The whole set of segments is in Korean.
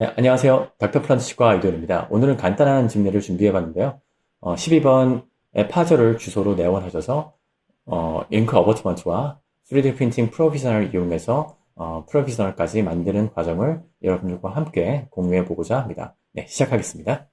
네, 안녕하세요. 닥터 프란스 치과 이도현입니다. 오늘은 간단한 진례를 준비해봤는데요. 어, 12번의 파절을 주소로 내원하셔서 어, 잉크 어버트먼트와 3D 프린팅 프로비저널을 이용해서 어, 프로비저널까지 만드는 과정을 여러분들과 함께 공유해 보고자 합니다. 네, 시작하겠습니다.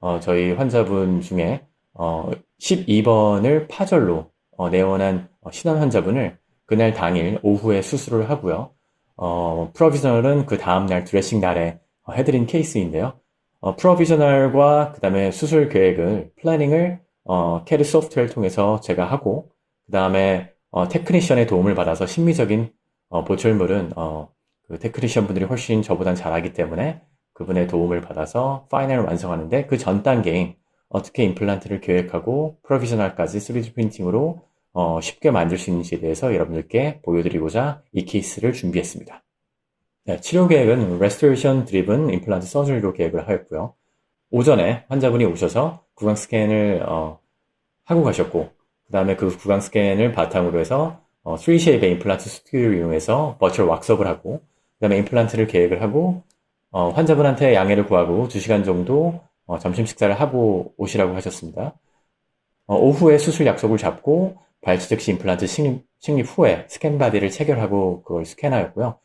어, 저희 환자분 중에 어, 12번을 파절로 어, 내원한 어, 신원 환자분을 그날 당일 오후에 수술을 하고요. 어, 프로비저널은 그 다음날 드레싱 날에 어, 해드린 케이스인데요. 어, 프로비저널과 그 다음에 수술 계획을, 플래닝을 어, 캐드 소프트웨어를 통해서 제가 하고, 그 다음에 어, 테크니션의 도움을 받아서 심리적인 어, 보철물은 어, 그 테크니션 분들이 훨씬 저보단 잘하기 때문에 그분의 도움을 받아서 파이널을 완성하는데 그 전 단계인 어떻게 임플란트를 계획하고 프로비저널까지 3D 프린팅으로 어, 쉽게 만들 수 있는지에 대해서 여러분들께 보여드리고자 이 케이스를 준비했습니다. 네, 치료 계획은 Restoration Driven Implant Surgery로 계획을 하였고요. 오전에 환자분이 오셔서 구강 스캔을 어, 하고 가셨고 그 다음에 그 구강 스캔을 바탕으로 해서 어, 3쉐입의 임플란트 스튜디오를 이용해서 버추얼 왁스업을 하고 그 다음에 임플란트를 계획을 하고 어, 환자분한테 양해를 구하고 2시간 정도 어, 점심 식사를 하고 오시라고 하셨습니다. 어, 오후에 수술 약속을 잡고 발치 즉시 임플란트 식립, 식립 후에 스캔 바디를 체결하고 그걸 스캔하였고요.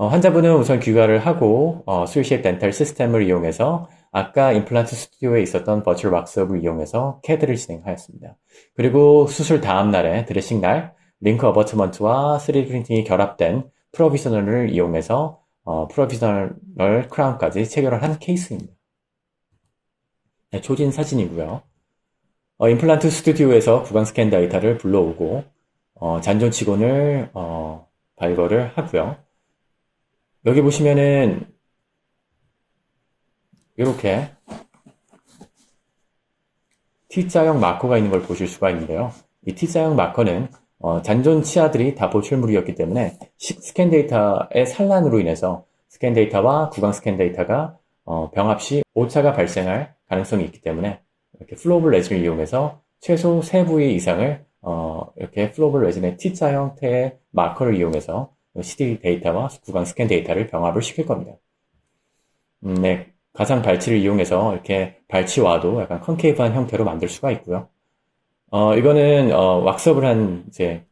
어, 환자분은 우선 귀가를 하고 어, 스위시앱 덴탈 시스템을 이용해서 아까 임플란트 스튜디오에 있었던 버추얼 왁스업을 이용해서 캐드를 진행하였습니다. 그리고 수술 다음 날에 드레싱 날 링크 어버트먼트와 3D 프린팅이 결합된 프로비저널을 이용해서 어, 프로비저널 크라운까지 체결을 한 케이스입니다. 네, 초진 사진이고요. 어, 임플란트 스튜디오에서 구강 스캔 데이터를 불러오고 어, 잔존 치곤을 어, 발거를 하고요. 여기 보시면은 이렇게 T자형 마커가 있는 걸 보실 수가 있는데요. 이 T자형 마커는 어, 잔존 치아들이 다 보출물이었기 때문에 스캔 데이터의 산란으로 인해서 스캔 데이터와 구강 스캔 데이터가 어, 병합 시 오차가 발생할 가능성이 있기 때문에 이렇게 플로블 레진을 이용해서 최소 3부위 이상을 어, 이렇게 플로블 레진의 T자 형태의 마커를 이용해서 CD 데이터와 구강 스캔 데이터를 병합을 시킬 겁니다. 음, 네, 가상 발치를 이용해서 이렇게 발치와도 약간 컨케이브한 형태로 만들 수가 있고요. 어, 이거는 어, 왁스업을 한 이제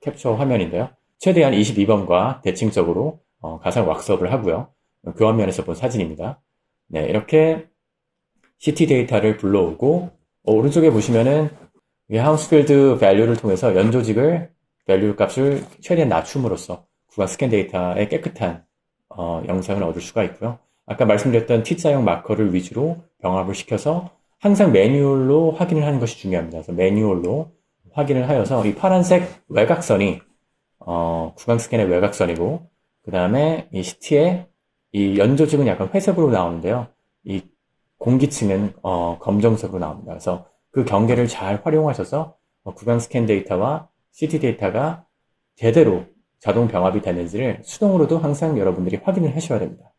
캡처 화면인데요. 최대한 22번과 대칭적으로 어, 가상 왁스업을 하고요. 교환면에서 본 사진입니다. 네, 이렇게 CT 데이터를 불러오고 어, 오른쪽에 보시면은 하우스필드 밸류를 통해서 연조직을 밸류 값을 최대한 낮춤으로써 구강 스캔 데이터의 깨끗한 어, 영상을 얻을 수가 있고요. 아까 말씀드렸던 T자형 마커를 위주로 병합을 시켜서 항상 매뉴얼로 확인을 하는 것이 중요합니다. 그래서 매뉴얼로 확인을 하여서 이 파란색 외곽선이 어, 구강 스캔의 외곽선이고 그 다음에 이 CT의 이 연조직은 약간 회색으로 나오는데요. 이 공기층은 어, 검정색으로 나옵니다. 그래서 그 경계를 잘 활용하셔서 어, 구강 스캔 데이터와 CT 데이터가 제대로 자동 병합이 되는지를 수동으로도 항상 여러분들이 확인을 하셔야 됩니다.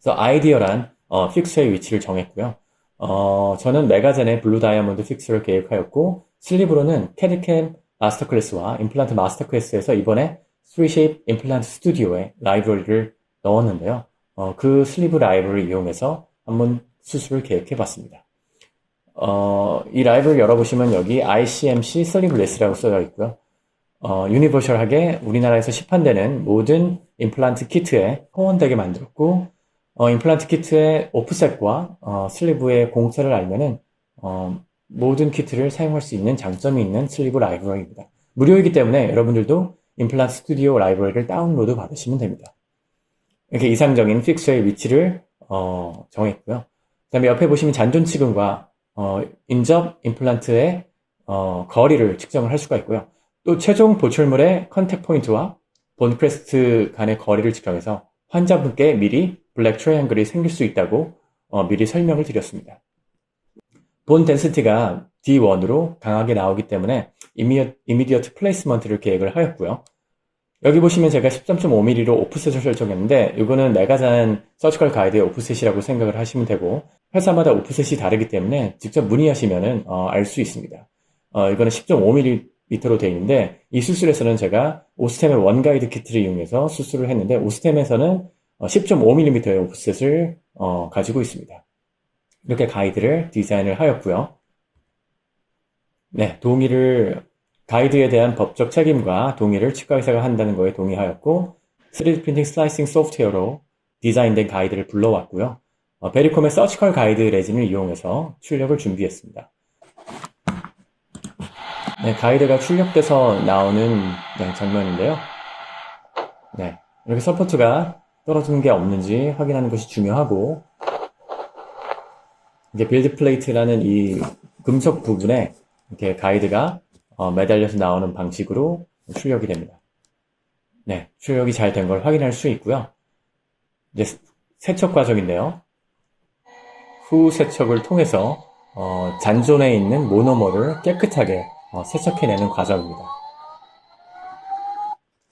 그래서 아이디어란 어, 픽스의 위치를 정했고요. 어, 저는 메가젠의 블루 다이아몬드 픽스를 계획하였고 슬립으로는 캐드캠 마스터 클래스와 임플란트 마스터 클래스에서 이번에 3쉐입 임플란트 스튜디오에 라이브러리를 넣었는데요. 어, 그 슬리브 라이브를 이용해서 한번 수술을 계획해 봤습니다. 어, 이 라이브를 열어보시면 여기 ICMC 슬리브레스라고 써져 있고요. 어, 유니버셜하게 우리나라에서 시판되는 모든 임플란트 키트에 호원되게 만들었고 어, 임플란트 키트의 오프셋과 어, 슬리브의 공차를 알면은 어, 모든 키트를 사용할 수 있는 장점이 있는 슬리브 라이브러리입니다. 무료이기 때문에 여러분들도 임플란트 스튜디오 라이브러리를 다운로드 받으시면 됩니다. 이렇게 이상적인 픽스의 위치를 어, 정했고요. 그 다음에 옆에 보시면 잔존 치근과 어, 인접 임플란트의 어, 거리를 측정을 할 수가 있고요. 또 최종 보출물의 컨택 포인트와 본 크레스트 간의 거리를 측정해서 환자분께 미리 블랙 트라이앵글이 생길 수 있다고 어, 미리 설명을 드렸습니다. 본 덴시티가 D1으로 강하게 나오기 때문에 이미디어트 플레이스먼트를 계획을 하였고요. 여기 보시면 제가 13.5mm로 오프셋을 설정했는데 이거는 메가잔 서지컬 가이드의 오프셋이라고 생각을 하시면 되고 회사마다 오프셋이 다르기 때문에 직접 문의하시면 어, 알 수 있습니다. 어, 이거는 10.5mm 로 되어 있는데 이 수술에서는 제가 오스템의 원가이드 키트를 이용해서 수술을 했는데 오스템에서는 10.5mm의 오프셋을 어, 가지고 있습니다. 이렇게 가이드를 디자인을 하였고요. 네, 동의를 가이드에 대한 법적 책임과 동의를 치과의사가 한다는 거에 동의하였고 3D 프린팅 슬라이싱 소프트웨어로 디자인된 가이드를 불러왔고요. 어, 베리콤의 서치컬 가이드 레진을 이용해서 출력을 준비했습니다. 네, 가이드가 출력돼서 나오는 네, 장면인데요. 네, 이렇게 서포트가 떨어지는 게 없는지 확인하는 것이 중요하고 이제 빌드 플레이트라는 이 금속 부분에 이렇게 가이드가 어, 매달려서 나오는 방식으로 출력이 됩니다. 네, 출력이 잘 된 걸 확인할 수 있고요. 이제 세척 과정인데요. 후 세척을 통해서 어, 잔존에 있는 모노머를 깨끗하게 어, 세척해내는 과정입니다.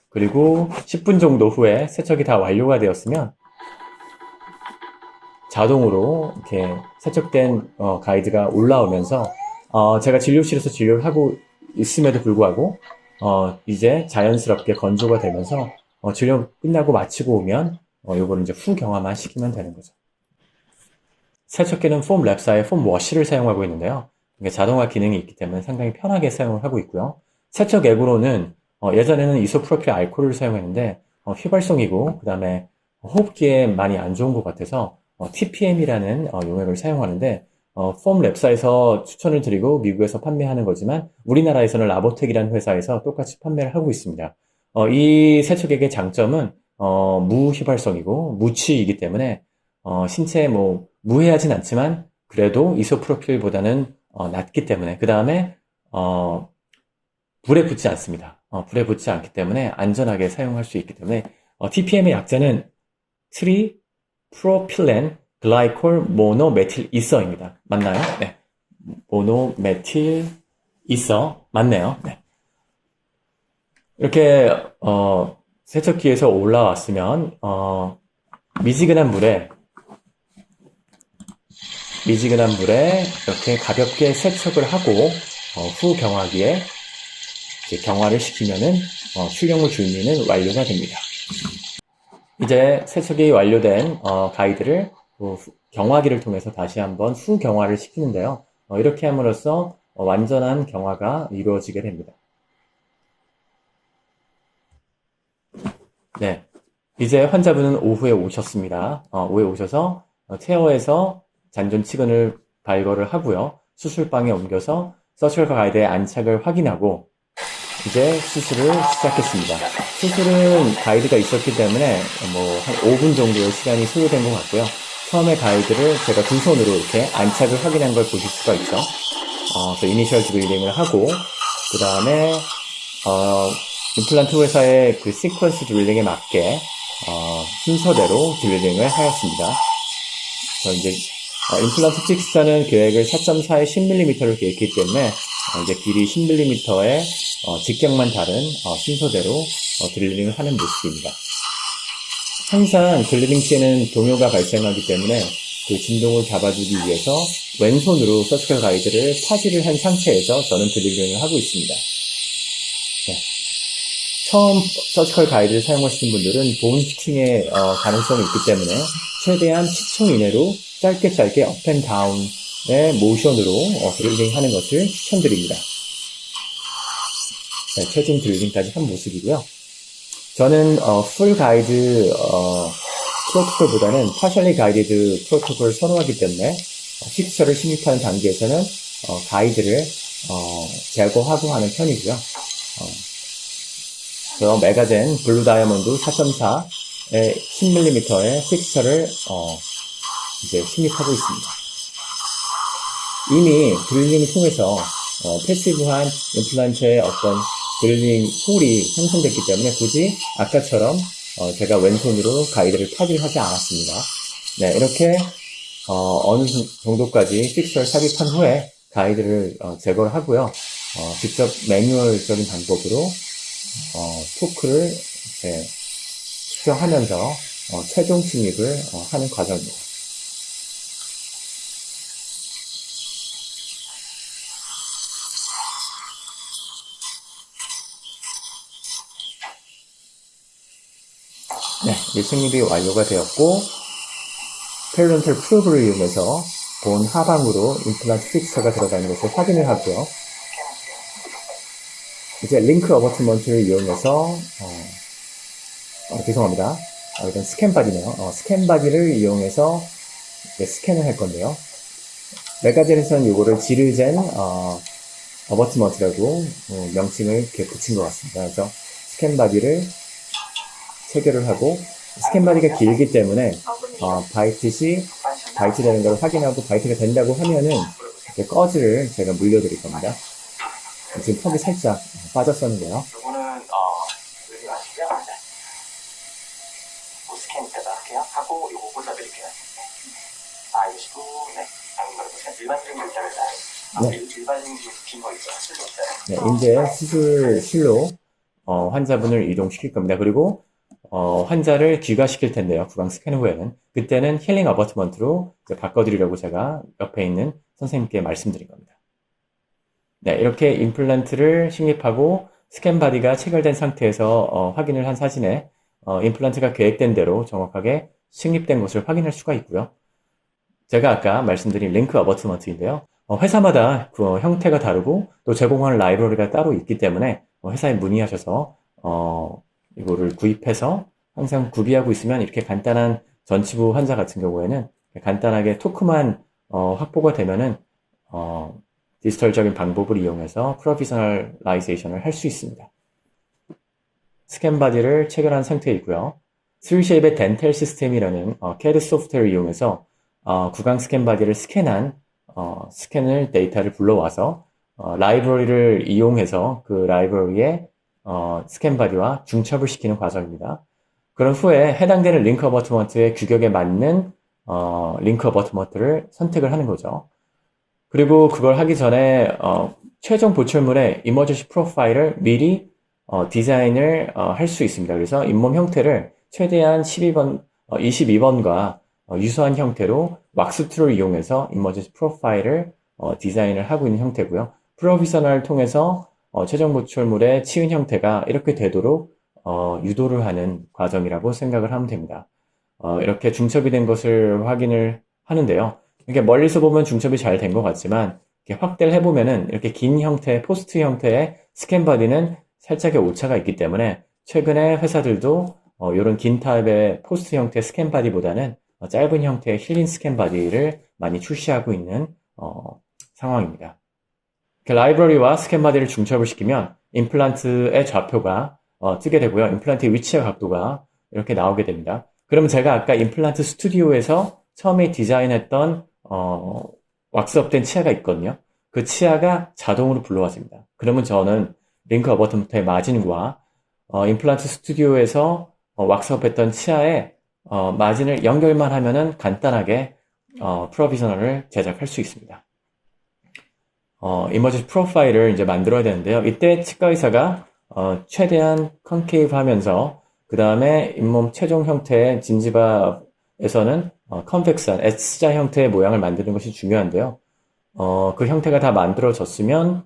그리고 10분 정도 후에 세척이 다 완료가 되었으면 자동으로 이렇게 세척된 어, 가이드가 올라오면서 어, 제가 진료실에서 진료를 하고 있음에도 불구하고 어, 이제 자연스럽게 건조가 되면서 어, 진료 끝나고 마치고 오면 어, 요거를 이제 후 경화만 시키면 되는 거죠. 세척기는 폼 랩사의 폼 워시를 사용하고 있는데요. 이게 자동화 기능이 있기 때문에 상당히 편하게 사용을 하고 있고요. 세척 액으로는 어, 예전에는 이소프로필 알코올을 사용했는데 어, 휘발성이고 그 다음에 호흡기에 많이 안 좋은 것 같아서 어, TPM이라는 어, 용액을 사용하는데 어, 폼 랩사에서 추천을 드리고 미국에서 판매하는 거지만 우리나라에서는 라보텍이라는 회사에서 똑같이 판매를 하고 있습니다. 어, 이 세척액의 장점은 어, 무휘발성이고 무취이기 때문에 어, 신체에 뭐 무해하진 않지만 그래도 이소프로필보다는 어, 낫기 때문에 그 다음에 어, 불에 붙지 않습니다. 어, 불에 붙지 않기 때문에 안전하게 사용할 수 있기 때문에 어, TPM의 약자는 트리 프로필렌 글라이콜 모노메틸 이서입니다. 맞나요? 네. 모노메틸 이서 맞네요. 네. 이렇게 어, 세척기에서 올라왔으면 어, 미지근한 물에 미지근한 물에 이렇게 가볍게 세척을 하고 어, 후 경화기에 경화를 시키면은 어, 출력물 주인리는 완료가 됩니다. 이제 세척이 완료된 어, 가이드를 후, 경화기를 통해서 다시 한번 후 경화를 시키는데요. 어, 이렇게 함으로써 어, 완전한 경화가 이루어지게 됩니다. 네. 이제 환자분은 오후에 오셨습니다. 어, 오후에 오셔서 체어에서 잔존 치근을 발걸을 하고요. 수술방에 옮겨서 서치컬 가이드의 안착을 확인하고 이제 수술을 시작했습니다. 수술은 가이드가 있었기 때문에 뭐 한 5분 정도의 시간이 소요된 것 같고요. 처음에 가이드를 제가 두 손으로 이렇게 안착을 확인한 걸 보실 수가 있죠. 어, 그래서 이니셜 드릴링을 하고 그 다음에 어, 임플란트 회사의 그 시퀀스 드릴링에 맞게 어, 순서대로 드릴링을 하였습니다. 그래서 이제 어, 임플란트 직사는 계획을 4.4에 10mm를 계획했기 때문에 어, 이제 길이 10mm의 어, 직경만 다른 어, 순서대로 어, 드릴링을 하는 모습입니다. 항상 드릴링 시에는 동요가 발생하기 때문에 그 진동을 잡아주기 위해서 왼손으로 서치컬 가이드를 파지를 한 상태에서 저는 드릴링을 하고 있습니다. 네. 처음 서치컬 가이드를 사용하시는 분들은 본 피팅의 어, 가능성이 있기 때문에 최대한 10초 이내로 짧게 짧게 업앤다운의 모션으로 어, 드릴링 하는 것을 추천드립니다. 네, 최종 드릴링까지 한 모습이고요. 저는 어, 풀 가이드 어, 프로토콜보다는 파셜리 가이드 프로토콜을 선호하기 때문에 어, 픽처를 심입하는 단계에서는 어, 가이드를 어, 제거하고 하는 편이고요. 어, 그래서 메가젠 블루 다이아몬드 4.4의 10mm의 픽처를 어, 이제 심입하고 있습니다. 이미 드릴링을 통해서 어, 패시브한 임플란트의 어떤 드릴링 홀이 형성됐기 때문에 굳이 아까처럼 어, 제가 왼손으로 가이드를 파지를 하지 않았습니다. 네, 이렇게 어, 느 정도까지 픽서를 삽입한 후에 가이드를 어, 제거를 하고요. 어, 직접 매뉴얼적인 방법으로 어, 토크를 이제 수정하면서 어, 최종 진입을 어, 하는 과정입니다. 네, 책립이 완료가 되었고 페리런탈 프로브를 이용해서 본 하방으로 임플란트 픽처가 들어가 있는 것을 확인을 하고요. 이제 링크 어버트먼트를 이용해서 어, 어, 죄송합니다. 어, 이건 스캔 바디네요. 어, 스캔 바디를 이용해서 스캔을 할 건데요. 메가젠에서는 이거를 지르젠 어, 어버트먼트라고 어, 명칭을 이렇게 붙인 것 같습니다. 그래서 스캔 바디를 체결을 하고 스캔 바디가 길기 때문에 어, 바이트 시 바이트 되는 걸 확인하고 바이트가 된다고 하면은 이렇게 꺼즈를 제가 물려드릴 겁니다. 지금 턱이 살짝 빠졌었는데요. 요거는 어 여기 마시고요. 네. 뭐 할게요. 하고 요거 골라드릴게요. 알시고 네. 방금 말해보세요. 일반적인 글자를 다 아, 네. 일- 일반적인 긴거 있죠. 쓸모 있어요. 네, 이제 수술실로 어, 환자분을 이동시킬 겁니다. 그리고 어, 환자를 귀가시킬 텐데요. 구강 스캔 후에는 그때는 힐링 어버트먼트로 바꿔드리려고 제가 옆에 있는 선생님께 말씀드린 겁니다. 네, 이렇게 임플란트를 식립하고 스캔 바디가 체결된 상태에서 어, 확인을 한 사진에 어, 임플란트가 계획된 대로 정확하게 식립된 것을 확인할 수가 있고요. 제가 아까 말씀드린 링크 어버트먼트인데요. 어, 회사마다 그 형태가 다르고 또 제공하는 라이브러리가 따로 있기 때문에 어, 회사에 문의하셔서 어, 이거를 구입해서 항상 구비하고 있으면 이렇게 간단한 전치부 환자 같은 경우에는 간단하게 토크만 어, 확보가 되면은 어, 디지털적인 방법을 이용해서 프로피셔널라이제이션을 할 수 있습니다. 스캔 바디를 체결한 상태이고요. 3쉐입의 덴텔 시스템이라는 어, CAD 소프트웨어를 이용해서 어, 구강 스캔 바디를 스캔한 어, 스캔을 데이터를 불러와서 어, 라이브러리를 이용해서 그 라이브러리에 어, 스캔 바디와 중첩을 시키는 과정입니다. 그런 후에 해당되는 링크 어버트먼트의 규격에 맞는 어, 링크 어버트먼트를 선택을 하는 거죠. 그리고 그걸 하기 전에 어, 최종 보철물의 이머저시 프로파일을 미리 어, 디자인을 할수 있습니다. 그래서 잇몸 형태를 최대한 12번, 22번과 어, 유사한 형태로 왁스 툴을 이용해서 이머저시 프로파일을 어, 디자인을 하고 있는 형태고요. 프로비셔널을 통해서 어, 최종 보철물의 치은 형태가 이렇게 되도록 어, 유도를 하는 과정이라고 생각을 하면 됩니다. 어, 이렇게 중첩이 된 것을 확인을 하는데요. 이게 멀리서 보면 중첩이 잘 된 것 같지만 이렇게 확대를 해보면은 이렇게 긴 형태, 포스트 형태의 스캔 바디는 살짝의 오차가 있기 때문에 최근에 회사들도 어, 이런 긴 타입의 포스트 형태 스캔 바디보다는 어, 짧은 형태의 힐린 스캔 바디를 많이 출시하고 있는 어, 상황입니다. 라이브러리와 스캔 바디를 중첩을 시키면 임플란트의 좌표가 어, 뜨게 되고요. 임플란트의 위치와 각도가 이렇게 나오게 됩니다. 그러면 제가 아까 임플란트 스튜디오에서 처음에 디자인했던 어, 왁스업된 치아가 있거든요. 그 치아가 자동으로 불러와집니다. 그러면 저는 링크 어버튼부터의 마진과 어, 임플란트 스튜디오에서 어, 왁스업했던 치아에 어, 마진을 연결만 하면은 간단하게 어, 프로비저널을 제작할 수 있습니다. 어, 이머지 프로파일을 이제 만들어야 되는데요. 이때 치과 의사가 어, 최대한 컨케이브 하면서 그 다음에 잇몸 최종 형태의 진지바에서는 어, 컨벡스한 S자 형태의 모양을 만드는 것이 중요한데요. 어, 그 형태가 다 만들어졌으면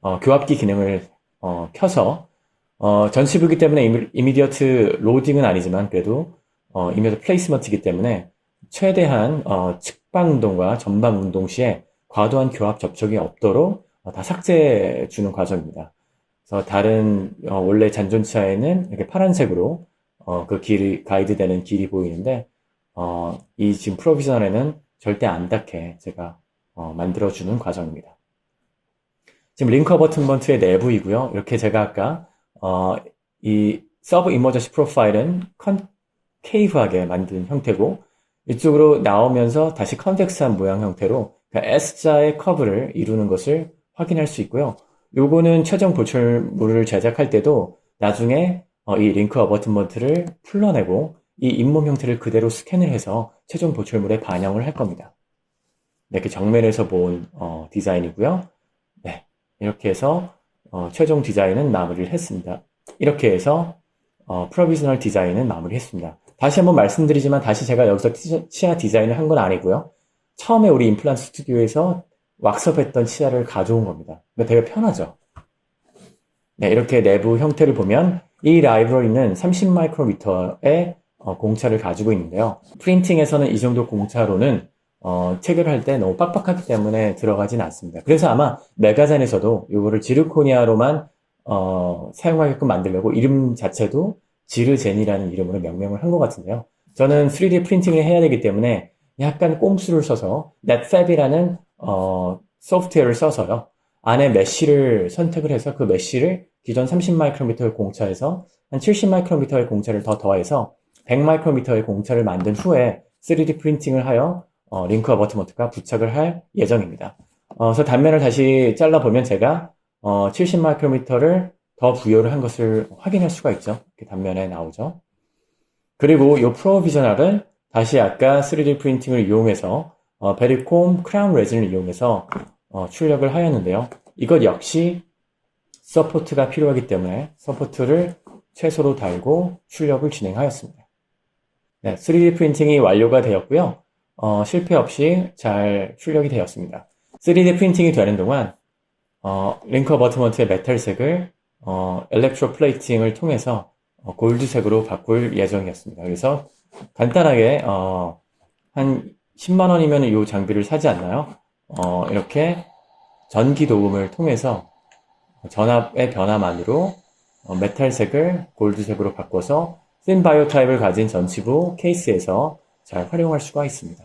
어, 교합기 기능을 어, 켜서 어, 전시부기 때문에 이미, 이미디어트 로딩은 아니지만 그래도 어, 이미디어트 플레이스먼트이기 때문에 최대한 어, 측방 운동과 전방 운동 시에 과도한 교합 접촉이 없도록 어, 다 삭제해 주는 과정입니다. 그래서 다른 어, 원래 잔존치아에는 이렇게 파란색으로 어, 그 길이 가이드되는 길이 보이는데 어, 이 지금 프로비전에는 절대 안 닿게 제가 어, 만들어주는 과정입니다. 지금 링커 버튼먼트의 내부이고요. 이렇게 제가 아까 어, 이 서브 이머저시 프로파일은 컨케이브하게 만든 형태고 이쪽으로 나오면서 다시 컨벡스한 모양 형태로 그러니까 S자의 커브를 이루는 것을 확인할 수 있고요. 요거는 최종 보철물을 제작할 때도 나중에 어, 이 링크 어버튼먼트를 풀러내고 이 잇몸 형태를 그대로 스캔을 해서 최종 보철물에 반영을 할 겁니다. 네, 이렇게 정면에서 본 어, 디자인이고요. 네, 이렇게 해서 어, 최종 디자인은 마무리를 했습니다. 이렇게 해서 어, 프로비저널 디자인은 마무리했습니다. 다시 한번 말씀드리지만 다시 제가 여기서 티- 치아 디자인을 한 건 아니고요. 처음에 우리 임플란트 스튜디오에서 왁스업했던 치아를 가져온 겁니다. 되게 편하죠. 네, 이렇게 내부 형태를 보면 이 라이브러리는 30 마이크로미터의 어, 공차를 가지고 있는데요. 프린팅에서는 이 정도 공차로는 어, 체결할 때 너무 빡빡하기 때문에 들어가진 않습니다. 그래서 아마 메가잔에서도 이거를 지르코니아로만 어, 사용하게끔 만들려고 이름 자체도 지르젠이라는 이름으로 명명을 한 것 같은데요. 저는 3D 프린팅을 해야 되기 때문에 약간 꼼수를 써서 netfab이라는 어, 소프트웨어를 써서요. 안에 메쉬를 선택을 해서 그 메쉬를 기존 30마이크로미터의 공차에서 한 70마이크로미터의 공차를 더 더해서 100마이크로미터의 공차를 만든 후에 3D 프린팅을 하여 어, 링크와 버트먼트가 부착을 할 예정입니다. 어, 그래서 단면을 다시 잘라보면 제가 어, 70마이크로미터를 더 부여를 한 것을 확인할 수가 있죠. 이렇게 단면에 나오죠. 그리고 이 프로비저널은 다시 아까 3D 프린팅을 이용해서 어, 베리콤 크라운 레진을 이용해서 어, 출력을 하였는데요. 이것 역시 서포트가 필요하기 때문에 서포트를 최소로 달고 출력을 진행하였습니다. 네, 3D 프린팅이 완료가 되었고요. 어, 실패 없이 잘 출력이 되었습니다. 3D 프린팅이 되는 동안 어, 링커 버트먼트의 메탈색을 어, 엘렉트로 플레이팅을 통해서 어, 골드색으로 바꿀 예정이었습니다. 그래서 간단하게 어, 한 10만 원이면 이 장비를 사지 않나요? 어, 이렇게 전기 도움을 통해서 전압의 변화만으로 어, 메탈색을 골드색으로 바꿔서 신 바이오 타입을 가진 전치부 케이스에서 잘 활용할 수가 있습니다.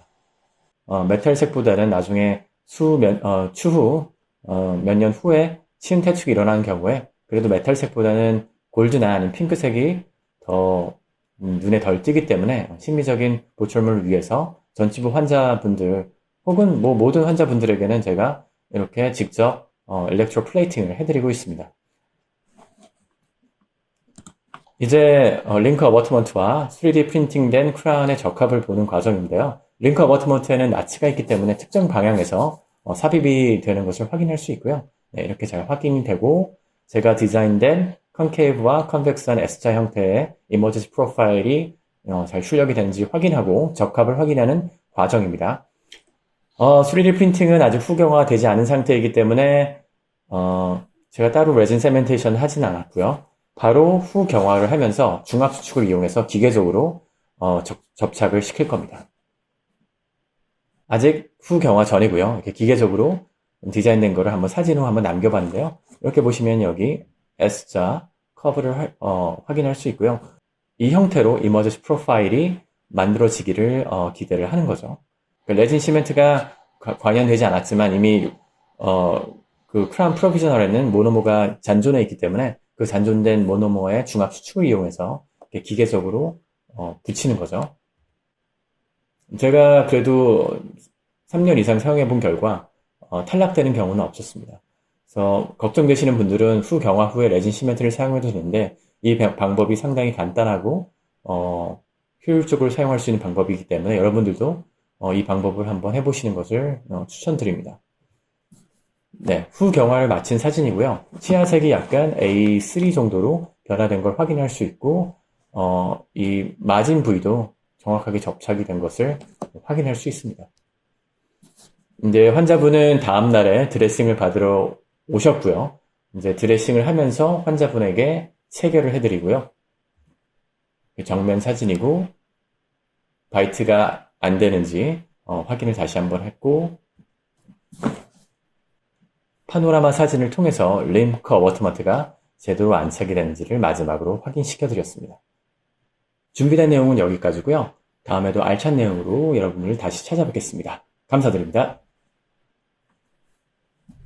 어, 메탈색보다는 나중에 수 몇, 어, 추후 어, 몇 년 후에 치은 태축이 일어나는 경우에 그래도 메탈색보다는 골드나 아니면 핑크색이 더 음, 눈에 덜 띄기 때문에 심리적인 보철물을 위해서 전치부 환자분들 혹은 뭐 모든 환자분들에게는 제가 이렇게 직접 어, 엘렉트로 플레이팅을 해드리고 있습니다. 이제 어, 링크 어버트먼트와 3D 프린팅된 크라운의 적합을 보는 과정인데요. 링크 어버트먼트에는 나치가 있기 때문에 특정 방향에서 어, 삽입이 되는 것을 확인할 수 있고요. 네, 이렇게 잘 확인이 되고 제가 디자인된 컨케이브와 컨벡스한 S자 형태의 이머지스 프로파일이 어, 잘 출력이 되는지 확인하고 적합을 확인하는 과정입니다. 어, 3D 프린팅은 아직 후경화가 되지 않은 상태이기 때문에 어, 제가 따로 레진 세멘테이션 하진 않았고요. 바로 후 경화를 하면서 중압 수축을 이용해서 기계적으로 어, 접, 접착을 시킬 겁니다. 아직 후 경화 전이고요. 이렇게 기계적으로 디자인된 거를 한번 사진으로 한번 남겨봤는데요. 이렇게 보시면 여기 S자 커브를 할- 어, 확인할 수 있고요. 이 형태로 이머지스 프로파일이 만들어지기를 어, 기대를 하는 거죠. 그 레진 시멘트가 과- 관련되지 않았지만 이미 어, 그 크라운 프로비저널에는 모노모가 잔존해 있기 때문에 그 잔존된 모노모의 중압 수축을 이용해서 기계적으로 어, 붙이는 거죠. 제가 그래도 3년 이상 사용해 본 결과 어, 탈락되는 경우는 없었습니다. 그래서 걱정되시는 분들은 후 경화 후에 레진 시멘트를 사용해도 되는데 이 방- 방법이 상당히 간단하고 어, 효율적으로 사용할 수 있는 방법이기 때문에 여러분들도 어, 이 방법을 한번 해보시는 것을 어, 추천드립니다. 네, 후 경화를 마친 사진이고요. 치아색이 약간 A3 정도로 변화된 걸 확인할 수 있고 어, 이 마진 부위도 정확하게 접착이 된 것을 확인할 수 있습니다. 이제 환자분은 다음 날에 드레싱을 받으러 오셨고요. 이제 드레싱을 하면서 환자분에게 체결을 해드리고요. 정면 사진이고 바이트가 안 되는지 어, 확인을 다시 한번 했고 파노라마 사진을 통해서 림크 어워트먼트가 제대로 안착이 되는지를 마지막으로 확인시켜 드렸습니다. 준비된 내용은 여기까지고요. 다음에도 알찬 내용으로 여러분을 다시 찾아뵙겠습니다. 감사드립니다.